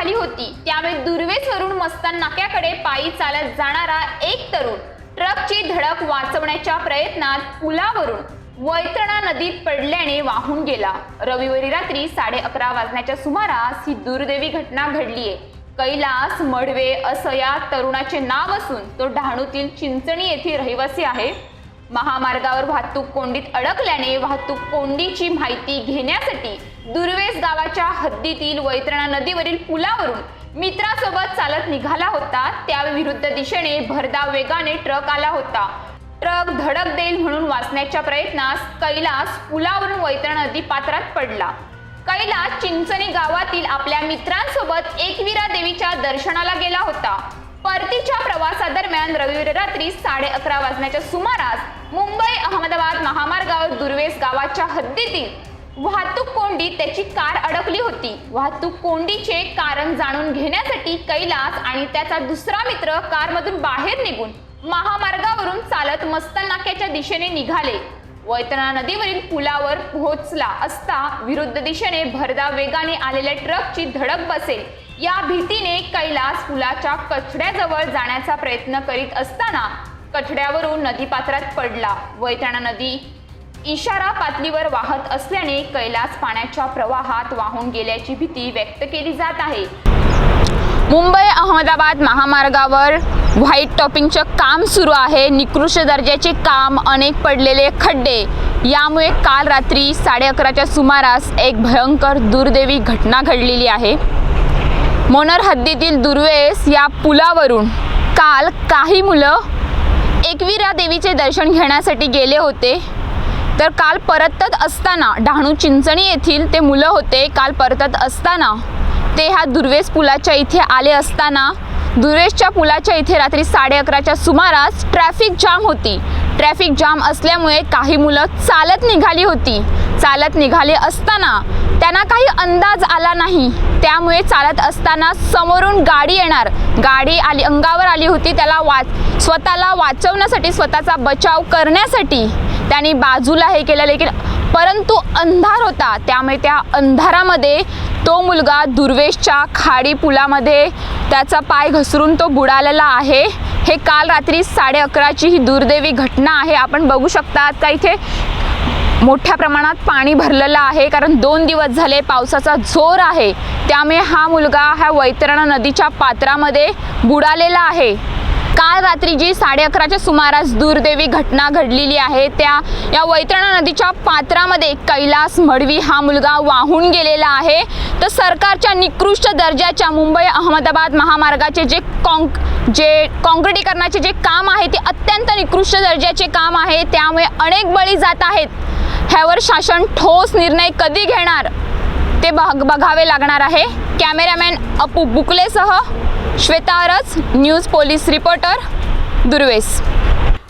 झाली होती. त्यावेळी दुर्वेसवरून मस्तान नाक्याकडे पायी चालत जाणारा एक तरुण ट्रकची धडक वाचवण्याच्या प्रयत्नात पुलावरून वैतरणा नदीत पडल्याने वाहून गेला. रविवारी रात्री साडे अकरा वाजण्याच्या सुमारास ही दुर्दैवी घटना घडलीये. कैलास मडवे असं या तरुणाचे नाव असून तो डहाणूतील चिंचणी येथील रहिवासी आहे. महामार्गावर वाहतूक कोंडीत अडकल्याने वाहतूक कोंडीची माहिती घेण्यासाठी दुर्वेस गावाच्या हद्दीतील वैतरणा नदीवरील पुलावरून मित्रासोबत चालत निघाला होता. त्या विरुद्ध दिशेने भरधाव वेगाने ट्रक आला होता. ट्रक धडक देईल म्हणून वाचण्याच्या प्रयत्नास कैलास पुलावरून वैतरणा नदी पात्रात पडला. कैलास चिंचणी गावातील आपल्या मित्रांसोबत एकविरा देवीच्या दर्शनाला गेला होता. परतीच्या प्रवासादरम्यान रविवारी रात्री साडे अकरा वाजण्याच्या सुमारास मुंबई अहमदाबाद महामार्गावर दुर्वेस गावाच्या हद्दीतील वाहतूक कोंडीत त्याची कार अडकली होती. वाहतूक कोंडीचे कारण जाणून घेण्यासाठी कैलास आणि त्याचा दुसरा मित्र कारमधून बाहेर निघून महामार्गावरून चालत मस्तल नाक्याच्या दिशेने निघाले. वैतना नदीवरील पुलावर पोहोचला असता विरुद्ध दिशेने भरदा वेगाने आलेल्या ट्रकची धडक बसेल. या भीतीने कैलास पुलाच्या कचड्याजवळ जाण्याचा प्रयत्न करीत असताना कठड्यावरून नदीपात्रात पडला. वैतरणा नदी इशारा पातळीवर वाहत असल्याने कैलास पाण्याच्या प्रवाहात वाहून गेल्याची भीती व्यक्त केली जात आहे. मुंबई अहमदाबाद महामार्गावर व्हाईट टॉपिंगचं काम सुरू आहे. निकृष्ट दर्जाचे काम अनेक पडलेले खड्डे. यामुळे काल रात्री साडे अकराच्या सुमारास एक भयंकर दुर्दैवी घटना घडलेली आहे. मोनर हद्दीतील दुर्वेस या पुलावरून काल काही मुलं एकविरा देवीचे दर्शन घेण्यासाठी गेले होते. तर काल परतत असताना डहाणू चिंचणी येथील ते मुलं होते. काल परतत असताना ते ह्या दुर्वेस पुलाच्या इथे आले असताना दुर्वेसच्या पुलाच्या इथे रात्री साडे अकराच्या सुमारास ट्रॅफिक जाम होती. ट्रॅफिक जाम असल्यामुळे काही मुलं चालत निघाली होती. चालत निघाले असताना त्यांना काही अंदाज आला नाही. त्यामुळे चालत असताना समोरून गाडी येणार. गाडी आली अंगावर आली होती त्याला वाच स्वतःला वाचवण्यासाठी स्वतःचा बचाव करण्यासाठी त्यांनी बाजूला हे केलं लेकिन परंतु अंधार होता. त्यामुळे त्या अंधारामध्ये तो मुलगा दुर्वेशच्या खाडी पुलामध्ये त्याचा पाय घसरून तो बुडालेला आहे. हे काल रात्री साडे अकराची ही दुर्दैवी घटना आहे. आपण बघू शकता का इथे मोठ्या प्रमाणात पाणी भरलेलं आहे कारण दोन दिवस झाले पावसाचा जोर आहे. त्यामुळे हा मुलगा ह्या वैतरणा नदीच्या पात्रामध्ये बुडालेला आहे. काल रात्री जी साडे अकराच्या सुमारास दुर्दैवी घटना घडलेली आहे त्या या वैतरणा नदीच्या पात्रामध्ये कैलास मडवी हा मुलगा वाहून गेलेला आहे. तर सरकारच्या निकृष्ट दर्जाच्या मुंबई अहमदाबाद महामार्गाचे जे कॉन्क जे काँक्रिटीकरणाचे जे काम आहे ते अत्यंत निकृष्ट दर्जाचे काम आहे. त्यामुळे अनेक बळी जात आहेत. ह्यावर शासन ठोस निर्णय कधी घेणार? ते बघ बघावे लागणार आहे. Cameraman Apu बुकलेसह Shweta Aras news police reporter Durves.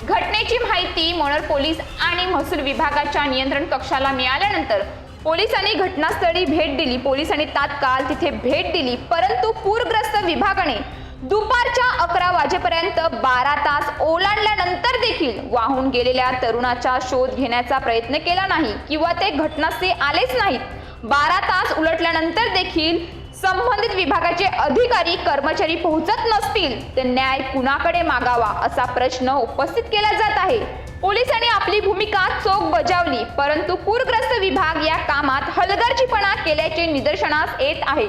घटनेची माहिती मोनर पोलीस आणि महसूल विभागाच्या नियंत्रण कक्षाला मिळाल्यानंतर पोलिसांनी घटनास्थळी भेट दिली. पोलिसांनी तात्काळ तिथे भेट दिली. परंतु पूरग्रस्त विभागाने दुपारच्या अकरा वाजेपर्यंत बारा तास ओलांडल्यानंतर देखील वाहून गेलेल्या तरुणाचा शोध घेण्याचा प्रयत्न केला नाही किंवा ते घटनास्थळी आलेच नाहीत. बारा तास उलटल्यानंतर देखील संबंधित विभागाचे अधिकारी कर्मचारी पोहोचत नसतील तर न्याय कुणाकडे मागावा असा प्रश्न उपस्थित केला जात आहे. पोलिसांनी आपली भूमिका चोख बजावली परंतु पूरग्रस्त विभाग या कामात हलगर्जीपणा केल्याचे निदर्शनास येत आहे.